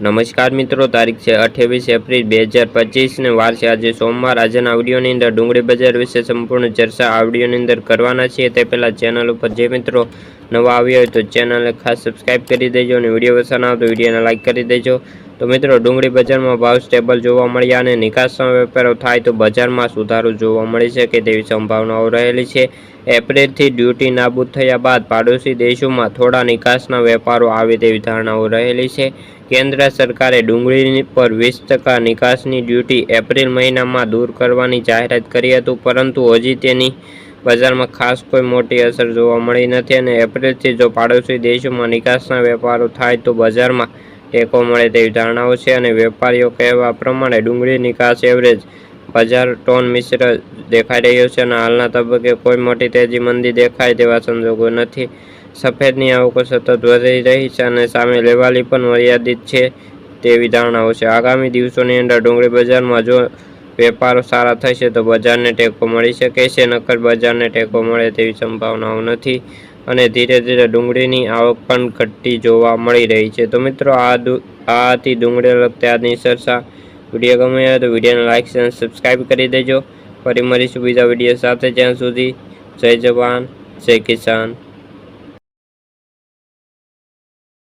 નમસ્કાર મિત્રો, તારીખ છે અઠ્યાવીસ એપ્રિલ બે હજાર પચીસને વાર છે આજે સોમવાર. આજના આવડીઓની અંદર ડુંગળી બજાર વિશે સંપૂર્ણ ચર્ચા આવડીઓની અંદર કરવાના છીએ. તે પહેલાં ચેનલ ઉપર જે મિત્રો નવા આવ્યા હોય તો ચેનલને ખાસ સબસ્ક્રાઈબ કરી દેજો અને વીડિયો પસંદ આવે તો વિડીયોને લાઇક કરી દેજો. તો મિત્રો, ડુંગળી બજારમાં ભાવ સ્ટેબલ જોવા મળ્યા અને નિકાસમાં વેપારો થાય તો બજારમાં સુધારો જોવા મળી શકે તેવી સંભાવનાઓ રહેલી છે. એપ્રિલથી ડ્યુટી નાબૂદ થયા બાદ પાડોશી દેશોમાં થોડા નિકાસના વેપારો આવે તેવી ધારણાઓ રહેલી છે. કેન્દ્ર સરકારે ડુંગળી પર વીસ ટકા નિકાસની ડ્યુટી એપ્રિલ મહિનામાં દૂર કરવાની જાહેરાત કરી હતું, પરંતુ હજી તેની બજારમાં ખાસ કોઈ મોટી અસર જોવા મળી નથી અને એપ્રિલથી જો પાડોશી દેશોમાં નિકાસના વેપારો થાય તો બજારમાં ટેકો મળે તેવી ધારણાઓ છે અને વેપારીઓ કહેવા પ્રમાણે ડુંગળી નિકાસ એવરેજ બજાર ટોન મિશ્ર દેખાઈ રહ્યો છે અને હાલના તબક્કે કોઈ મોટી તેજી મંદી દેખાય તેવા સંજોગો નથી. સફેદની આવકો સતત વધી રહી છે અને સામે લેવાલી પણ મર્યાદિત છે તેવી ધારણાઓ છે. આગામી દિવસોની અંદર ડુંગળી બજારમાં જો વેપારો સારા થશે તો બજારને ટેકો મળી શકે છે, નકર બજારને ટેકો મળે તેવી સંભાવનાઓ નથી અને ધીરે ધીરે ડુંગળીની આવક પણ ઘટતી જોવા મળી રહી છે. તો મિત્રો, આ આ હતી ડુંગળી લગતી આજની ચર્ચા વીડિયો ગમે તો વિડીયોને લાઇક અને સબસ્ક્રાઈબ કરી દેજો. ફરી મળીશું બીજા વીડિયો સાથે. જ્યાં સુધી જય જવાન, જય કિસાન.